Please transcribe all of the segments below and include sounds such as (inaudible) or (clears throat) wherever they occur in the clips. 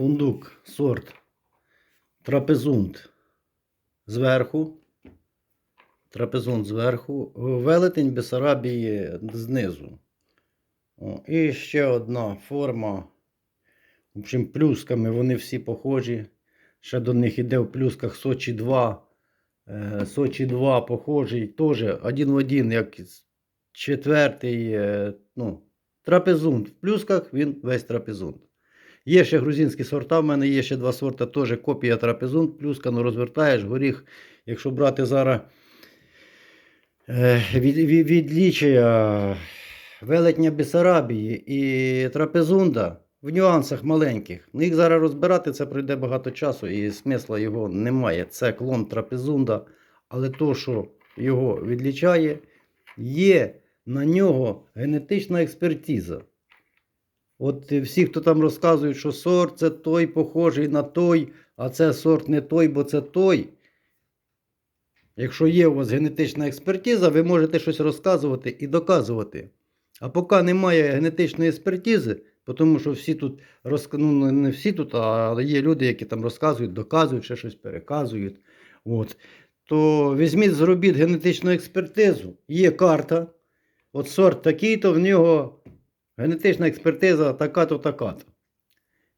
фундук, сорт трапезунт зверху. Трапезунт зверху, велетень Бесарабії знизу. О, і ще одна форма. В общем, плюсками вони всі похожі. Ще до них іде в плюсках Сочі 2. Е, Сочі 2 похожий. Теж один в один, як четвертий. е, Ну, трапезунт. В плюсках він весь трапезунт. Є ще грузинські сорта, в мене є ще два сорта, теж копія трапезунт, плюска, ну розвертаєш, горіх, якщо брати зараз е, від, від, відлічення велетня Бесарабії і трапезунда в нюансах маленьких. Ну, їх зараз розбирати, це пройде багато часу і смисла його немає. Це клон трапезунда, але то, що його відлічає, є на нього генетична експертиза. От всі, хто там розказують, що сорт це той похожий на той, а це сорт не той, бо це той. Якщо є у вас генетична експертиза, ви можете щось розказувати і доказувати. А поки немає генетичної експертизи, тому що всі тут розк... ну, не всі тут, а є люди, які там розказують, доказують, ще щось переказують. От. То візьміть, зробіть генетичну експертизу. Є карта. От сорт такий-то в нього Генетична експертиза така-то, така-то.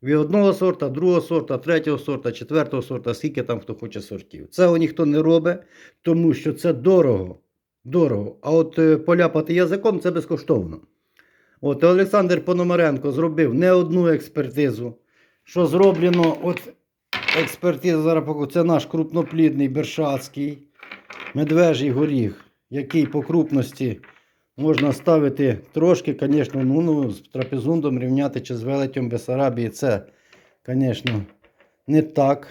Від одного сорта, другого сорта, третього сорта, четвертого сорта, скільки там хто хоче сортів. Цього ніхто не робить, тому що це дорого. Дорого. А от е, поляпати язиком це безкоштовно. От Олександр Пономаренко зробив не одну експертизу. Що зроблено, от експертиза зараз це наш крупноплідний Бершацький медвежий горіх, який по крупності Можна ставити трошки, звісно, ну, ну, з трапезундом рівняти чи з велетем Бесарабії. Це, звісно, не так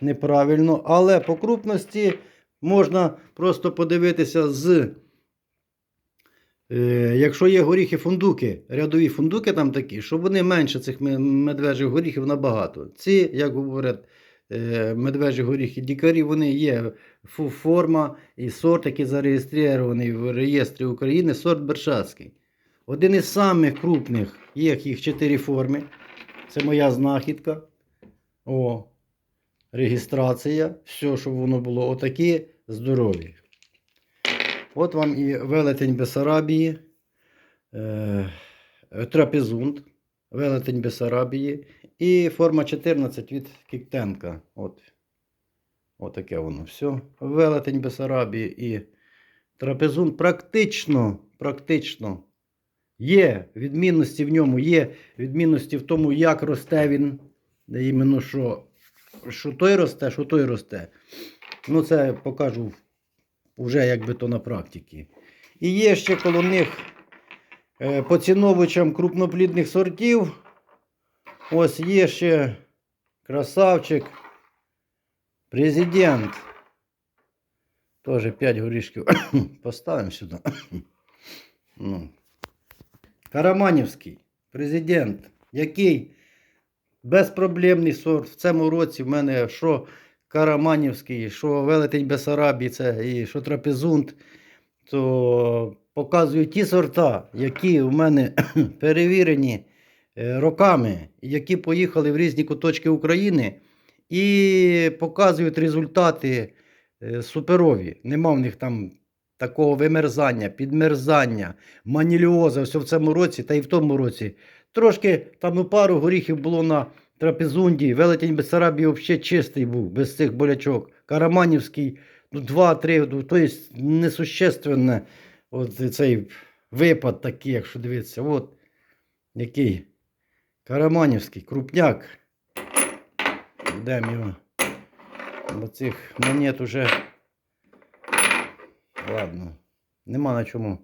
неправильно. Але по крупності можна просто подивитися з. Е, якщо є горіхи фундуки, рядові фундуки там такі, щоб вони менше цих ме- медвежих горіхів набагато. Ці, як говорять, медвежі горіхи дікарі, вони є форма і сорт, який зареєстрований в реєстрі України, сорт Бершацький. Один із самих крупних, є їх чотири форми. Це моя знахідка. О, реєстрація. Все, щоб воно було отакі здорові. От вам і велетень Бесарабії, е, трапезунд, велетень Бесарабії і форма 14 від Кіктенка. От. Отаке воно все. Велетень Бесарабії і трапезун практично, практично є відмінності в ньому, є відмінності в тому, як росте він. Іменно що, що той росте, що той росте. Ну, це покажу вже якби то на практиці. І є ще коло них е, поціновувачам крупноплідних сортів. Ось є ще красавчик. Президент. Тоже 5 горішків. (coughs) Поставимо сюди. (coughs) ну. Караманівський президент, який безпроблемний сорт. В цьому році в мене що Караманівський, що Велетень Бесарабії, це і що Трапезунт, то показують ті сорта, які в мене (clears throat) перевірені е, роками, які поїхали в різні куточки України і показують результати е, суперові. Нема в них там такого вимерзання, підмерзання, маніліоза все в цьому році та й в тому році. Трошки там ну, пару горіхів було на трапезунді. Велетень Бессарабії взагалі чистий був, без цих болячок. Караманівський, ну, два-три, ну, то є несущественне от цей випад такий, якщо дивитися. От який. Караманівський, крупняк. Йдемо його. Бо цих монет уже. Ладно, нема на чому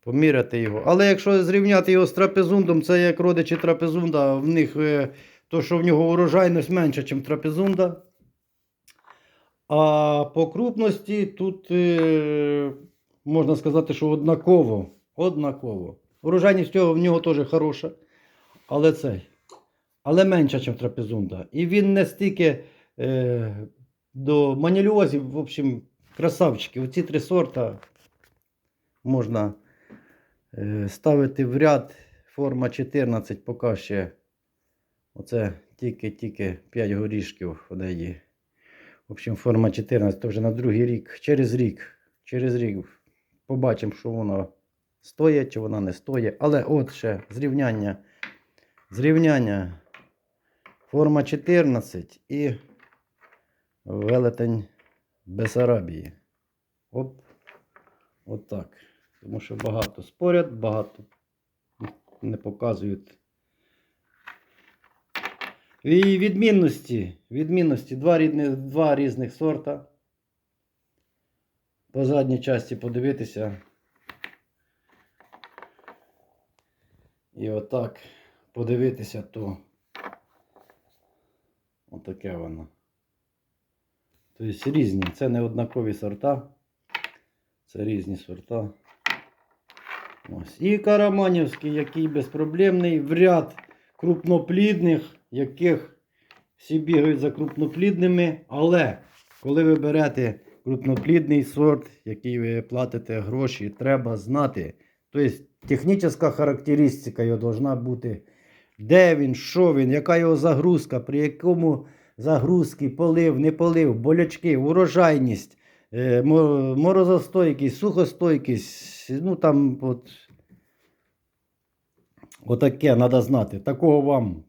поміряти його. Але якщо зрівняти його з трапезундом, це як родичі трапезунда, в них е, то, що в нього урожайність менша, ніж трапезунда. А по крупності тут е, можна сказати, що однаково. Однаково. Урожайність цього в нього теж хороша. Але цей. Але менша, ніж трапезунда. І він не стільки е, до маніліозів, в общем, красавчики. Оці три сорта можна е, ставити в ряд. Форма 14 поки ще Оце тільки-тільки 5 горішків неї. В общем, форма 14, то вже на другий рік, через рік, через рік побачимо, що воно стоїть, чи вона не стоїть. Але от ще зрівняння. Зрівняння. Форма 14 і велетень Бесарабії. Оп. От так. Тому що багато спорять, багато не показують. І відмінності. Відмінності. Два, рідних, два різних сорта. По задній часті подивитися. І отак подивитися, то отаке воно. Тобто різні. Це не однакові сорта. Це різні сорта. Ось. І Караманівський, який безпроблемний, в ряд крупноплідних, яких всі бігають за крупноплідними. Але коли ви берете крупноплідний сорт, який ви платите гроші, треба знати. Тобто технічна характеристика його повинна бути. Де він, що він, яка його загрузка, при якому загрузки, полив, не полив, болячки, урожайність, е, морозостойкість, сухостойкість. Ну там от. Отаке треба знати. Такого вам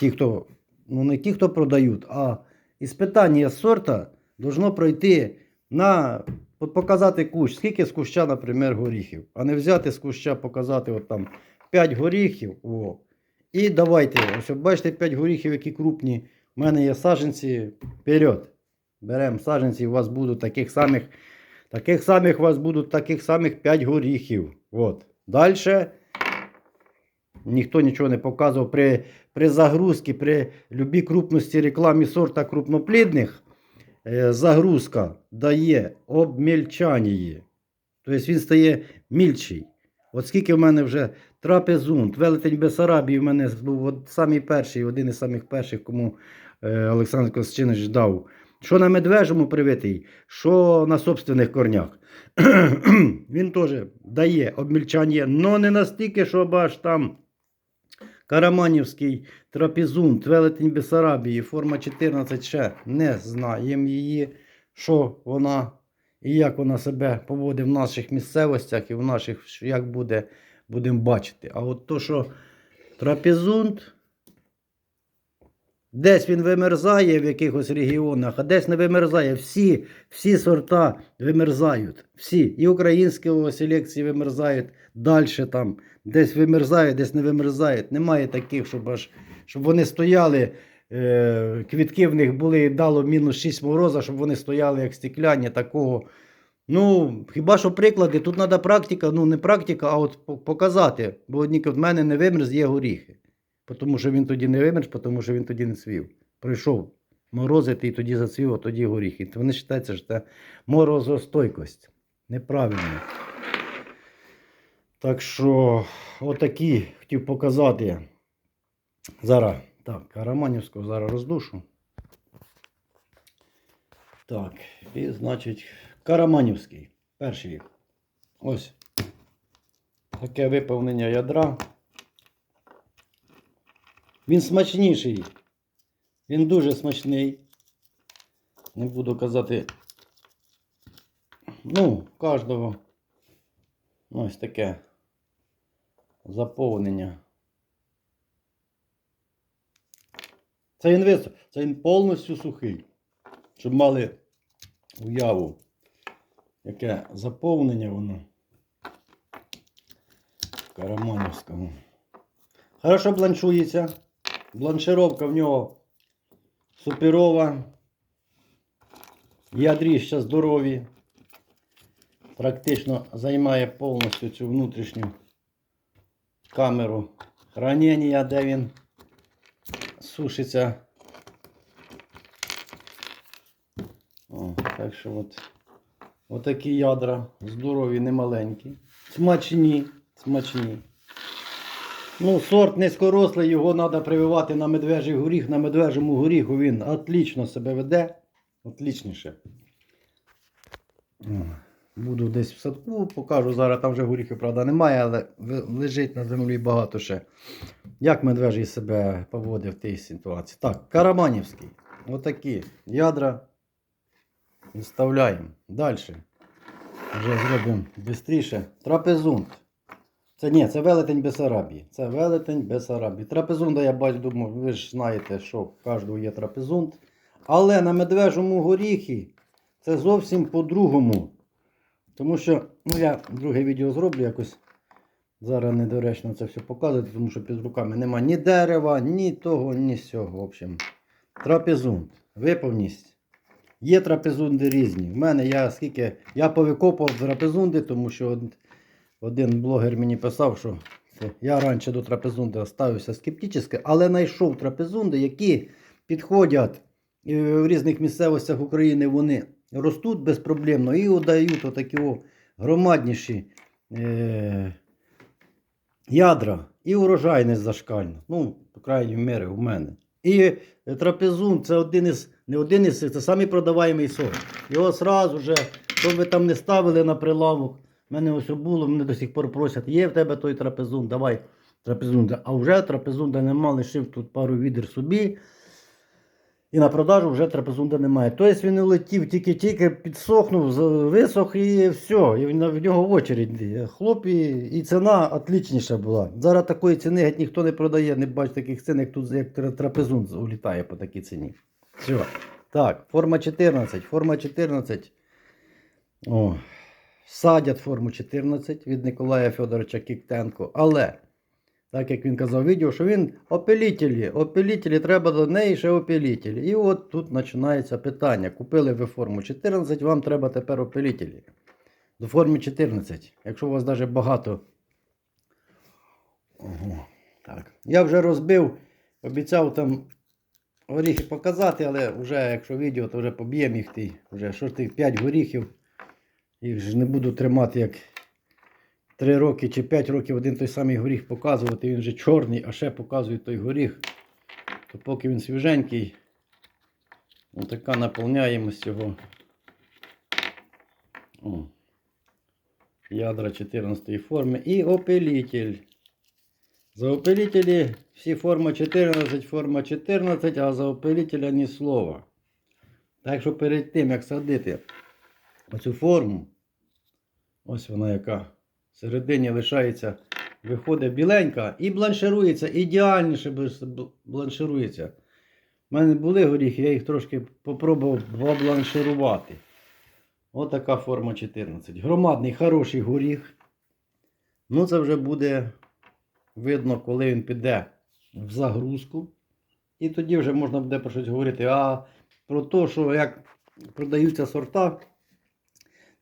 ті, хто, ну не ті, хто продають, а іспитання сорта должно пройти на от показати кущ, скільки з куща, наприклад, горіхів. А не взяти з куща, показати от там 5 горіхів. О. І давайте, ось бачите 5 горіхів, які крупні. У мене є саджанці. Вперед. Беремо саджанці, у вас будуть таких самих, таких самих у вас будуть таких самих 5 горіхів. От. Далі ніхто нічого не показував. При, при загрузці, при любій крупності рекламі сорта крупноплідних, загрузка дає обмільчання. Тобто він стає мільчий. От скільки в мене вже трапезунт, велетень Бесарабії в мене був от самий перший, один із самих перших, кому е, Олександр Костянович дав. Що на медвежому привитий, що на собственних корнях. (clears throat) він теж дає обмільчання, але не настільки, щоб аж там Караманівський трапезунт, велетень Бесарабії, форма 14 ще не знаємо її, що вона і як вона себе поводить в наших місцевостях і в наших, як буде, будемо бачити. А от то, що трапезунт, десь він вимерзає в якихось регіонах, а десь не вимерзає. Всі, всі сорта вимерзають. Всі. І українські селекції вимерзають далі там. Десь вимерзають, десь не вимерзають. Немає таких, щоб аж щоб вони стояли. Е, квітки в них були дало мінус 6 мороза, щоб вони стояли як стекляні, такого. Ну, хіба що приклади, тут треба практика, ну не практика, а от показати. Бо в мене не вимерз, є горіхи. Тому що він тоді не вимерз, тому що він тоді не цвів. Прийшов морозити і тоді зацвів, а тоді горіхи. Вони вважаються, що це морозостойкость. Неправильно. Так що, отакі хотів показати. Зараз, так, Караманівського зараз роздушу. Так, і значить, Караманівський. Перший. Ось. Таке виповнення ядра. Він смачніший. Він дуже смачний. Не буду казати. Ну, кожного. Ось таке заповнення. Це вис... Це він повністю сухий. Щоб мали уяву, яке заповнення воно в Караманівському. Хорошо бланшується. Бланшировка в нього суперова. Ядріща здорові. Практично займає повністю цю внутрішню камеру хранення, де він сушиться. О, так що от, отакі ядра здорові, немаленькі. Смачні, смачні. Ну, сорт низькорослий, його треба прививати на медвежий горіх. На медвежому горіху він отлично себе веде. Отлічніше. Буду десь в садку, покажу. Зараз там вже горіхів, правда, немає, але лежить на землі багато ще. Як медвежий себе поводив в тій ситуації? Так, Караманівський. Отакі ядра. Вставляємо. Далі. Вже зробимо швидше. Трапезунт. Це ні, це велетень Бесарабії. Це велетень Бесарабії. Трапезунда, я бачу, думаю, ви ж знаєте, що в кожного є трапезунт. Але на медвежому горіхі це зовсім по-другому. Тому що, ну я друге відео зроблю якось. Зараз недоречно це все показувати, тому що під руками нема ні дерева, ні того, ні сього. В общем, трапезунт. Виповність. Є трапезунди різні. В мене я скільки. Я повикопував трапезунди, тому що один блогер мені писав, що я раніше до трапезунди ставився скептично, але знайшов трапезунди, які підходять в різних місцевостях України. Вони ростуть безпроблемно і дають отакі громадніші е- ядра і урожайність зашкальна. Ну, по крайній мірі, у мене. І е, трапезун це один із, не один із, це самий продаваємий сорт. Його же, що ви там не ставили на прилавок, в мене ось було, мене до сих пор просять, є в тебе той трапезун, давай трапезунда. А вже трапезунда нема, лишив тут пару відер собі. І на продажу вже трапезунда немає. Тобто він улетів, тільки-тільки підсохнув, висох і все. І в нього в очередь. Хлоп і, ціна отлічніша була. Зараз такої ціни геть ніхто не продає, не бачу таких цін, як тут як тра- трапезун улітає по такій ціні. Все. Так, форма 14. Форма 14. О, садять форму 14 від Николая Федоровича Кіктенко. Але, так як він казав відео, що він опилітелі, опилітелі, треба до неї ще опилітелі. І от тут починається питання. Купили ви форму 14, вам треба тепер опилітелі. До форми 14. Якщо у вас навіть багато. Ого, так. Я вже розбив, обіцяв там горіхи показати, але вже якщо відео, то вже поб'ємо їх ти. Вже що ж тих 5 горіхів. Їх ж не буду тримати як 3 роки чи 5 років один той самий горіх показувати. Він вже чорний, а ще показує той горіх. То поки він свіженький, отака наповняємость його. О. Ядра 14 форми і опилитель. За опилителі всі форма 14, форма 14, а за опилителя ні слова. Так що перед тим, як садити оцю форму, ось вона яка всередині лишається, виходить біленька і бланширується, ідеальніше бланширується. У мене були горіхи, я їх трошки попробував бланширувати. Ось така форма 14. Громадний, хороший горіх. Ну, це вже буде видно, коли він піде в загрузку. І тоді вже можна буде про щось говорити. А про те, що як продаються сорта,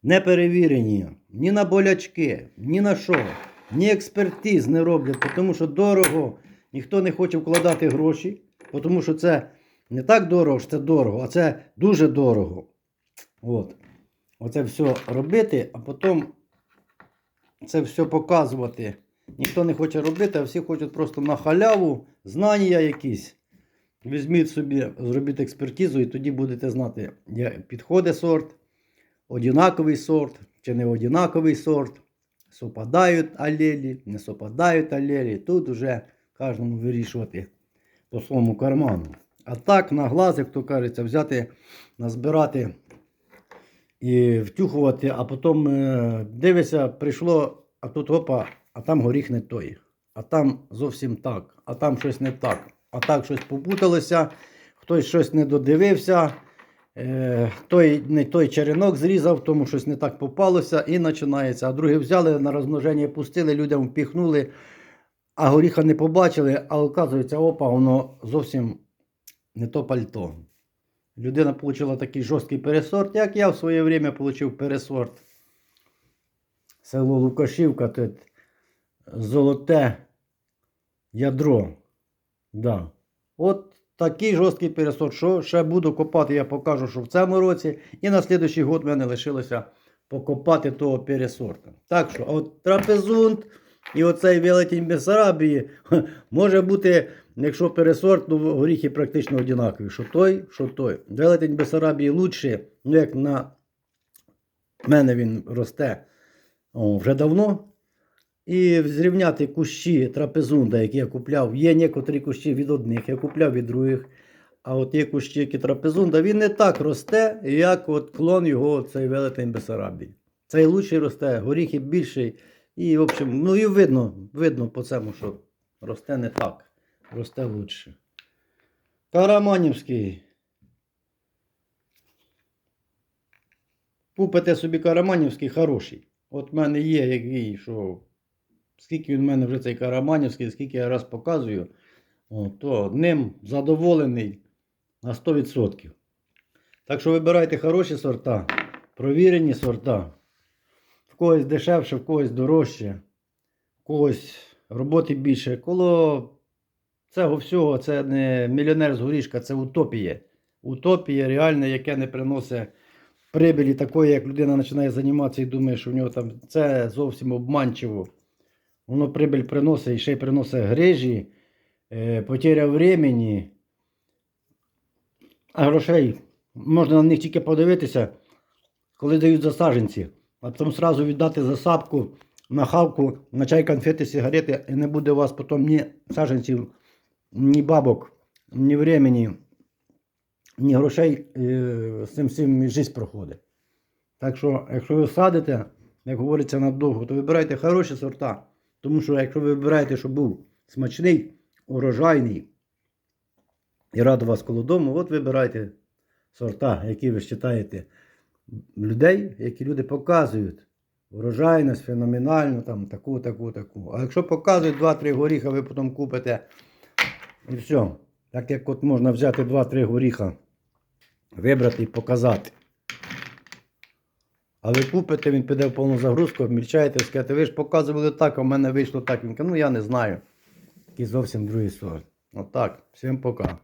не перевірені ні на болячки, ні на що, ні експертиз не роблять, тому що дорого, ніхто не хоче вкладати гроші, тому що це не так дорого, що це дорого, а це дуже дорого. От. Оце все робити, а потім це все показувати. Ніхто не хоче робити, а всі хочуть просто на халяву, знання якісь. Візьміть собі, зробіть експертизу, і тоді будете знати, підходить сорт, одинаковий сорт чи не одинаковий сорт. Совпадають алелі, не совпадають алелі. Тут вже кожному вирішувати по своєму карману. А так, на глаз, то кажеться, взяти, назбирати і втюхувати, а потім е, дивишся, прийшло, а тут опа, а там горіх не той. А там зовсім так, а там щось не так. А так щось попуталося, хтось щось не додивився, той не той черенок зрізав, тому щось не так попалося і починається. А другі взяли на розмноження, пустили, людям впіхнули, а горіха не побачили, а оказується, опа, воно зовсім не то пальто. Людина отримала такий жорсткий пересорт, як я в своє время отримав пересорт. Село Лукашівка, тут золоте ядро. Да. От такий жорсткий пересорт. Що ще буду копати, я покажу, що в цьому році. І на слідуючий год в мене лишилося покопати того пересорта. Так що, от трапезунт і оцей велетень Бесарабії може бути, якщо пересорт, ну горіхи практично однакові. Що той, що той. Велетень Бесарабії лучше, ну як на мене він росте о, вже давно. І зрівняти кущі трапезунда, які я купляв. Є некоторі кущі від одних, я купляв від других. А от є кущі, які трапезунда, він не так росте, як от клон його, цей велетень Бесарабії. Цей лучший росте, горіхи більший. І, в общем, ну і видно, видно по цьому, що росте не так. Росте лучше. Караманівський. Купите собі караманівський хороший. От в мене є який, що скільки він в мене вже цей караманівський, скільки я раз показую, то ним задоволений на 100%. Так що вибирайте хороші сорта, провірені сорта. В когось дешевше, в когось дорожче, в когось роботи більше. Коло цього всього це не мільйонер з горішка, це утопія. Утопія реальна, яке не приносить прибилі такої, як людина починає займатися і думає, що в нього там це зовсім обманчиво. Воно прибиль приносить і ще й приносить грижі, е, потеря времени, а грошей можна на них тільки подивитися, коли дають за саженці, а потім одразу віддати за сапку, на хавку, на чай, конфети, сигарети, і не буде у вас потім ні саженців, ні бабок, ні времени, ні грошей, е, з цим всім життя проходить. Так що, якщо ви садите, як говориться надовго, то вибирайте хороші сорта. Тому що якщо ви вибираєте, щоб був смачний, урожайний і радий вас коло дому, от вибирайте сорта, які ви вважаєте людей, які люди показують. Урожайність, феноменально, там, таку, таку, таку. А якщо показують 2-3 горіха, ви потім купите і все. Так як от можна взяти 2-3 горіха, вибрати і показати. А ви купите, він піде в повну загрузку, обмільчаєте, скажете, ви ж показували так, а в мене вийшло так. Він каже, ну я не знаю. Такий зовсім другий сорт. Отак. Всім пока.